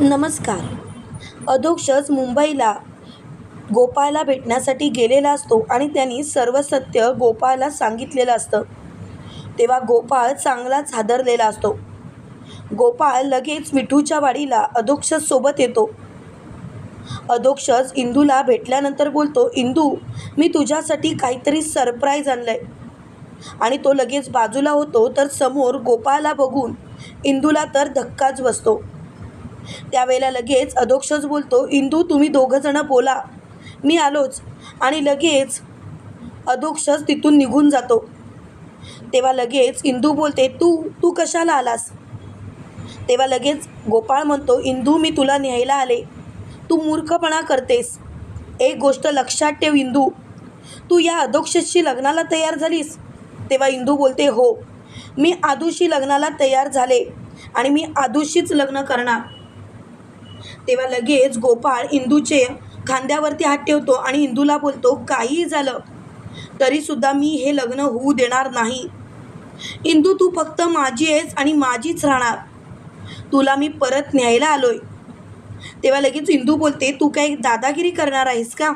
नमस्कार. अधोक्षज मुंबईला गोपाळला भेटण्यासाठी गेलेला असतो आणि त्यांनी सर्व सत्य गोपाळला सांगितलेलं असतं. तेव्हा गोपाळ चांगलाच हादरलेला असतो. गोपाळ लगेच विठूच्या वाडीला अधोक्षज सोबत येतो. अधोक्षज इंदूला भेटल्यानंतर बोलतो इंदू मी तुझ्यासाठी काहीतरी सरप्राईज आणलं आहे आणि तो लगेच बाजूला होतो तर समोर गोपाळला बघून इंदूला तर धक्काच बसतो. त्यावेळेला लगेच अधोक्षच बोलतो इंदू तुम्ही दोघंजणं बोला. मी आलोच आणि लगेच अधोक्षच तिथून निघून जातो. तेव्हा लगेच इंदू बोलते तू तू कशाला आलास? तेव्हा लगेच गोपाळ म्हणतो इंदू मी तुला न्यायला आले. तू मूर्खपणा करतेस. एक गोष्ट लक्षात ठेव इंदू. तू या अधोक्षशी लग्नाला तयार झालीस? तेव्हा इंदू बोलते हो. मी आदूशी लग्नाला तयार झाले आणि मी आदूशीच लग्न करणार. तेव्हा लगेच गोपाळ इंदूचे खांद्यावरती हात ठेवतो आणि इंदूला बोलतो काहीही झालं? तरीसुद्धा मी हे लग्न होऊ देणार नाही. इंदू तू फक्त माझी आहेस आणि माझीच राहणार. तुला मी परत न्यायला आलोय. तेव्हा लगेच इंदू बोलते तू काही दादागिरी करणार आहेस का?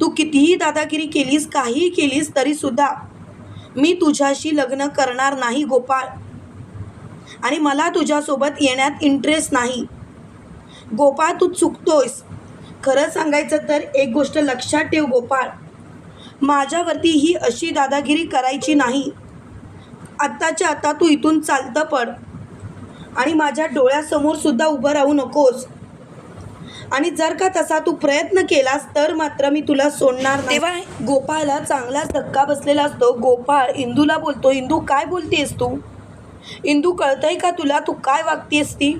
तू कितीही दादागिरी केलीस काहीही केलीस तरीसुद्धा मी तुझ्याशी लग्न करणार नाही गोपाळ. आणि मला तुझ्यासोबत येण्यात इंटरेस्ट नाही. गोपाळ तू चुकतोयस. खरं सांगायचं तर एक गोष्ट लक्षात ठेव गोपाळ. माझ्यावरती ही अशी दादागिरी करायची नाही. आत्ताच्या आता तू इथून चालतं पड. आणि माझ्या डोळ्यासमोर सुद्धा उभं राहू नकोस. आणि जर का तसा तू प्रयत्न केलास तर मात्र मी तुला सोडणार तेव्हा गोपाळला चांगलाच धक्का बसलेला असतो. गोपाळ इंदूला बोलतो इंदू काय बोलतेस तू? इंदू कळतंय का तुला? तू काय वागतेस ती?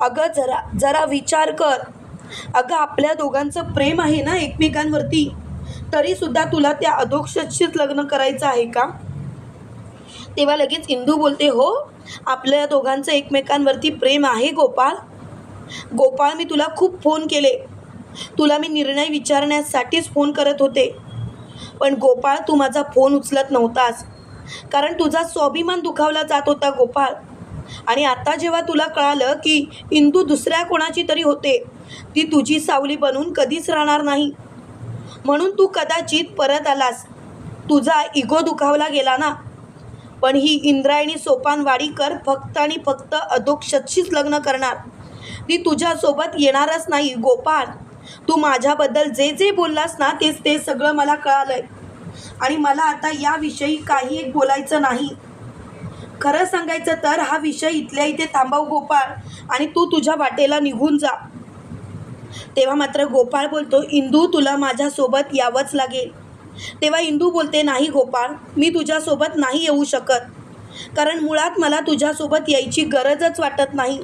अगं जरा जरा विचार कर. अगं आपल्या दोघांचं प्रेम आहे ना एकमेकांवरती? तरीसुद्धा तुला त्या अधोक्षशीच लग्न करायचं आहे का? तेव्हा लगेच इंदू बोलते हो आपल्या दोघांचं एकमेकांवरती प्रेम आहे गोपाळ गोपाळ मी तुला खूप फोन केले. तुला मी निर्णय विचारण्यासाठीच फोन करत होते. पण गोपाळ तू माझा फोन उचलत नव्हतास. कारण तुझा स्वाभिमान दुखावला जात होता गोपाळ आणि आता जेव्हा तुला कळालं की इंदू दुसऱ्या कोणाची तरी होते ती तुझी सावली बनून कधीच राहणार नाही. म्हणून तू कदाचित परत आलास. तुझा इगो दुखावला गेला ना? पण ही इंद्रायणी सोपान वाडीकर फक्त आणि फक्त अधोक्षतशीच लग्न करणार. ती तुझ्यासोबत येणारच नाही गोपाळ. तू माझ्याबद्दल जे जे बोललास ना तेच ते सगळं मला कळालंय. आणि मला आता याविषयी काही एक बोलायचं नाही. खरं सांगायचं तर हा विषय इथल्या इथे थांबव गोपाळ आणि तू तुझ्या वाटेला निघून जा. तेव्हा मात्र गोपाळ बोलतो इंदू तुला माझ्यासोबत यावंच लागेल. तेव्हा इंदू बोलते नाही गोपाळ मी तुझ्यासोबत नाही येऊ शकत. कारण मुळात मला तुझ्यासोबत यायची गरजच वाटत नाही.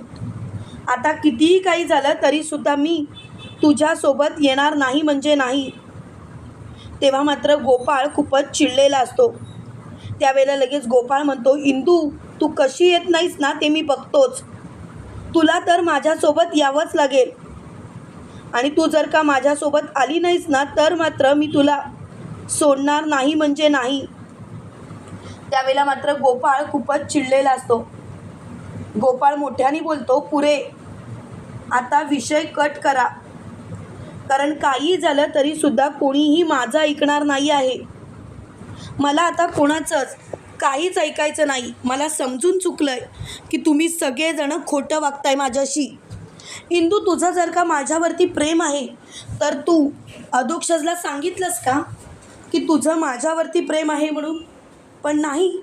आता कितीही काही झालं तरीसुद्धा मी तुझ्यासोबत येणार नाही म्हणजे नाही. तेव्हा मात्र गोपाळ खूपच चिडलेला असतो. त्यावेळेला लगेच गोपाळ म्हणतो इंदू तू कशी येत नाहीस ना ते मी बघतोच. तुला तर माझ्यासोबत यावंच लागेल. आणि तू जर का माझ्यासोबत आली नाहीस ना तर मात्र मी तुला सोडणार नाही म्हणजे नाही. त्यावेळेला मात्र गोपाळ खूपच चिडलेला असतो. गोपाळ मोठ्याने बोलतो पुरे आता विषय कट करा. कारण काही झालं तरीसुद्धा कोणीही माझं ऐकणार नाही आहे. मला आता कोणाचंच काहीच ऐकायचं नाही. मला समजून चुकलं आहे की तुम्ही सगळेजणं खोटं वागताय माझ्याशी. इंदू तुझं जर का माझ्यावरती प्रेम आहे तर तू अधोक्षजला सांगितलंस का की तुझं माझ्यावरती प्रेम आहे म्हणून? पण नाही.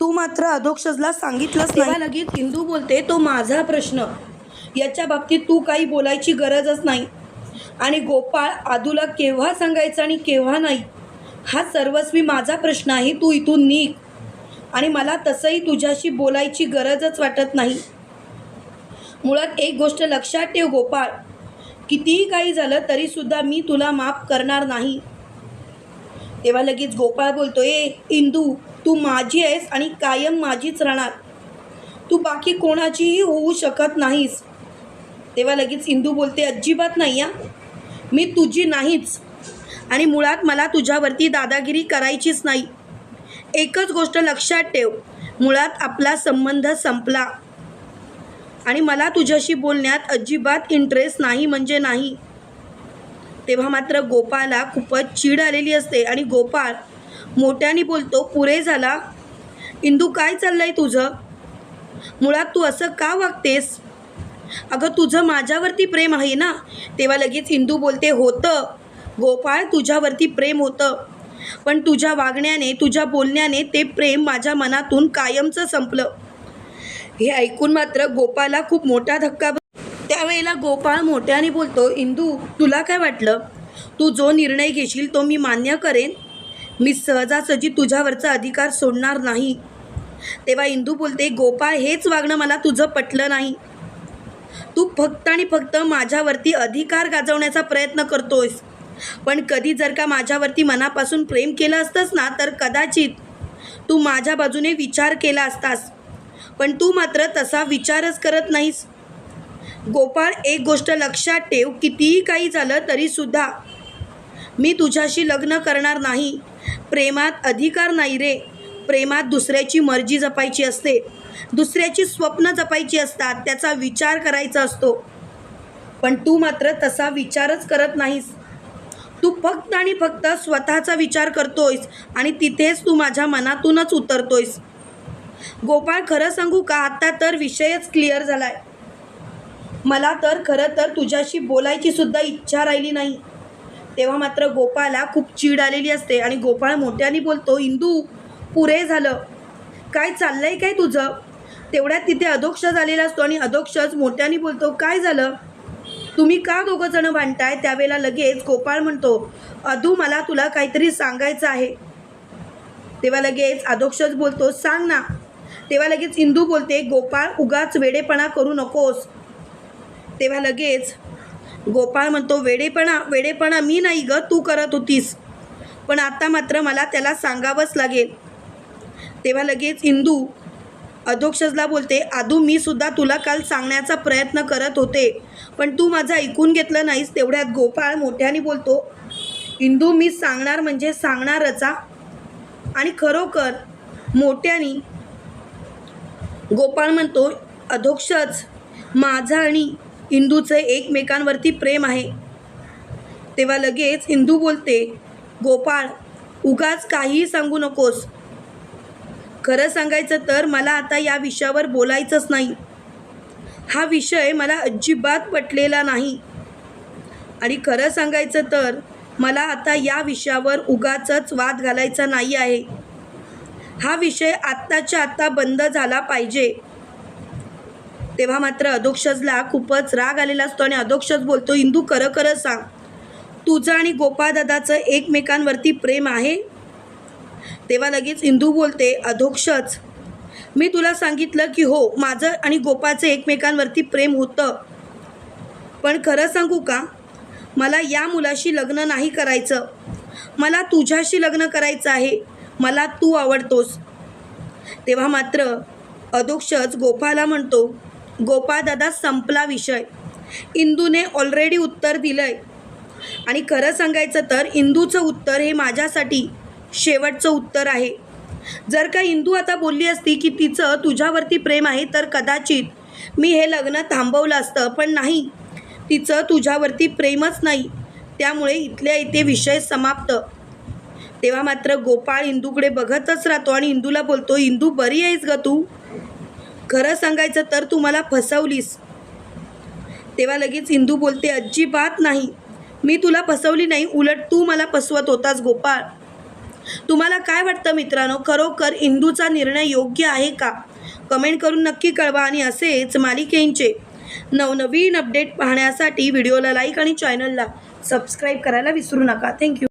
तू मात्र अधोक्षजला सांगितलंस तेव्हा लगेच इंदू बोलते तो माझा प्रश्न. याच्या बाबतीत तू काही बोलायची गरजच नाही. आणि गोपाळ आदूला केव्हा सांगायचं आणि केव्हा नाही? हा सर्वस्वी माझा प्रश्न आहे तू इथून निघ. आणि मला तसंही तुझ्याशी बोलायची गरजच वाटत नाही. मुळात एक गोष्ट लक्षात ठेव गोपाळ. कितीही काही झालं तरीसुद्धा मी तुला माफ करणार नाही. तेव्हा लगेच गोपाळ बोलतो ए इंदू तू माझी आहेस आणि कायम माझीच राहणार. तू बाकी कोणाचीही होऊ शकत नाहीस. तेव्हा लगेच इंदू बोलते अजिबात नाही या मी तुझी नाहीच. आणि मुळात मला तुझ्यावरती दादागिरी करायचीच नाही. एकच गोष्ट लक्षात ठेव मुळात आपला संबंध संपला. आणि मला तुझ्याशी बोलण्यात अजिबात इंटरेस्ट नाही म्हणजे नाही. तेव्हा मात्र गोपाळला खूपच चीड आलेली असते आणि गोपाळ मोठ्याने बोलतो पुरे झाला. इंदू काय चाललं आहे तुझं? मुळात तू असं का वागतेस? अगं तुझं माझ्यावरती प्रेम आहे ना? तेव्हा लगेच इंदू बोलते होतं. गोपाळ तुझ्यावरती प्रेम होतं. पण तुझ्या वागण्याने तुझ्या बोलण्याने ते प्रेम माझ्या मनातून कायमचं संपलं. हे ऐकून मात्र गोपाळला खूप मोठा धक्का बस- त्यावेळेला गोपाळ मोठ्याने बोलतो इंदू तुला काय वाटलं? तू जो निर्णय घेशील तो मी मान्य करेन. मी सहजासहजी तुझ्यावरचा अधिकार सोडणार नाही. तेव्हा इंदू बोलते गोपाळ हेच वागणं मला तुझं पटलं नाही. तू फक्त आणि फक्त माझ्यावरती अधिकार गाजवण्याचा प्रयत्न करतोयस. पण कधी जर का माझ्यावरती मनापासून प्रेम केलं असतंस ना तर कदाचित तू माझ्या बाजूने विचार केला असतास. पण तू मात्र तसा विचारच करत नाहीस. गोपाळ एक गोष्ट लक्षात ठेव कितीही काही झालं तरीसुद्धा मी तुझ्याशी लग्न करणार नाही. प्रेमात अधिकार नाही रे. प्रेमात दुसऱ्याची मर्जी जपायची असते. दुसऱ्याची स्वप्न जपायची असतात त्याचा विचार करायचा असतो. पण तू मात्र तसा विचारच करत नाहीस. तू फक्त आणि फक्त स्वतःचा विचार करतोयस आणि तिथेच तू माझ्या मनातूनच उतरतोयस. गोपाळ खरं सांगू का? आत्ता तर विषयच क्लिअर झालाय. मला तर खरं तर तुझ्याशी बोलायची सुद्धा इच्छा राहिली नाही. तेव्हा मात्र गोपाळला खूप चीड आलेली असते आणि गोपाळ मोठ्याने बोलतो इंदू पुरे झालं. काय चाललंय काय तुझं? तेवढ्यात तिथे अधोक्ष झालेला असतो आणि अधोक्षच मोठ्याने बोलतो काय झालं? तुम्ही का दोघं जण भांडताय? त्यावेळेला लगेच गोपाळ म्हणतो अधू मला तुला काहीतरी सांगायचं आहे. तेव्हा लगेच अधोक्षच बोलतो सांग ना. तेव्हा लगेच इंदू बोलते गोपाळ उगाच वेडेपणा करू नकोस. तेव्हा लगेच गोपाळ म्हणतो वेडेपणा वेडेपणा मी नाही ग तू करत होतीस. पण आता मात्र मला त्याला सांगावंच लागेल. तेव्हा लगेच इंदू अधोक्षजला बोलते आदू मी सुद्धा तुला काल सांगण्याचा प्रयत्न करत होते पण तू माझं ऐकून घेतलं नाहीस तेवढ्यात गोपाळ मोठ्याने बोलतो इंदू मी सांगणार म्हणजे सांगणारचा आणि खरोखर मोठ्याने गोपाळ म्हणतो अधोक्षज माझं आणि इंदूचं एकमेकांवरती प्रेम आहे. तेव्हा लगेच इंदू बोलते गोपाळ उगाच काहीही सांगू नकोस खरं सांगायचं तर मला आता या विषयावर बोलायचंच नाही. हा विषय मला अजिबात पटलेला नाही. आणि खरं सांगायचं तर मला आता या विषयावर उगाचच वाद घालायचा नाही आहे. हा विषय आत्ताच्या आत्ता बंद झाला पाहिजे. तेव्हा मात्र अधोक्षजला खूपच राग आलेला असतो आणि अधोक्षज बोलतो इंदू खरं खरं सांग. तुझं आणि गोपाळदादाचं एकमेकांवरती प्रेम आहे? तेव्हा लगेच इंदू बोलते अधोक्षच. मी तुला सांगितलं की हो माझं आणि गोपाचं एकमेकांवरती प्रेम होतं. पण खरं सांगू का? मला या मुलाशी लग्न नाही करायचं. मला तुझ्याशी लग्न करायचं आहे. मला तू आवडतोस. तेव्हा मात्र अधोक्षच गोपाला म्हणतो गोपादादा संपला विषय. इंदूने ऑलरेडी उत्तर दिलं आहे आणि खरं सांगायचं तर इंदूचं उत्तर हे माझ्यासाठी. शेवटचं उत्तर आहे. जर का इंदू आता बोलली असती की तिचं तुझ्यावरती प्रेम आहे तर कदाचित मी हे लग्न थांबवलं असतं पण नाही. तिचं तुझ्यावरती प्रेमच नाही. त्यामुळे इथल्या इथे विषय समाप्त. तेव्हा मात्र गोपाळ इंदूकडे बघतच राहतो आणि इंदूला बोलतो इंदू बरी आहेस ग तू? खरं सांगायचं तर तू मला फसवलीस. तेव्हा लगेच इंदू बोलते अजिबात नाही. मी तुला फसवली नाही उलट तू मला फसवत होतास गोपाळ. तुम्हाला काय वाटतं मित्रांनो? खरोखर इंदूचा निर्णय योग्य आहे का? कमेंट करून नक्की कळवा आणि असेच मालिकेंचे नवनवीन अपडेट पाहण्यासाठी व्हिडिओला लाईक आणि चॅनलला सबस्क्राईब करायला विसरू नका. थँक्यू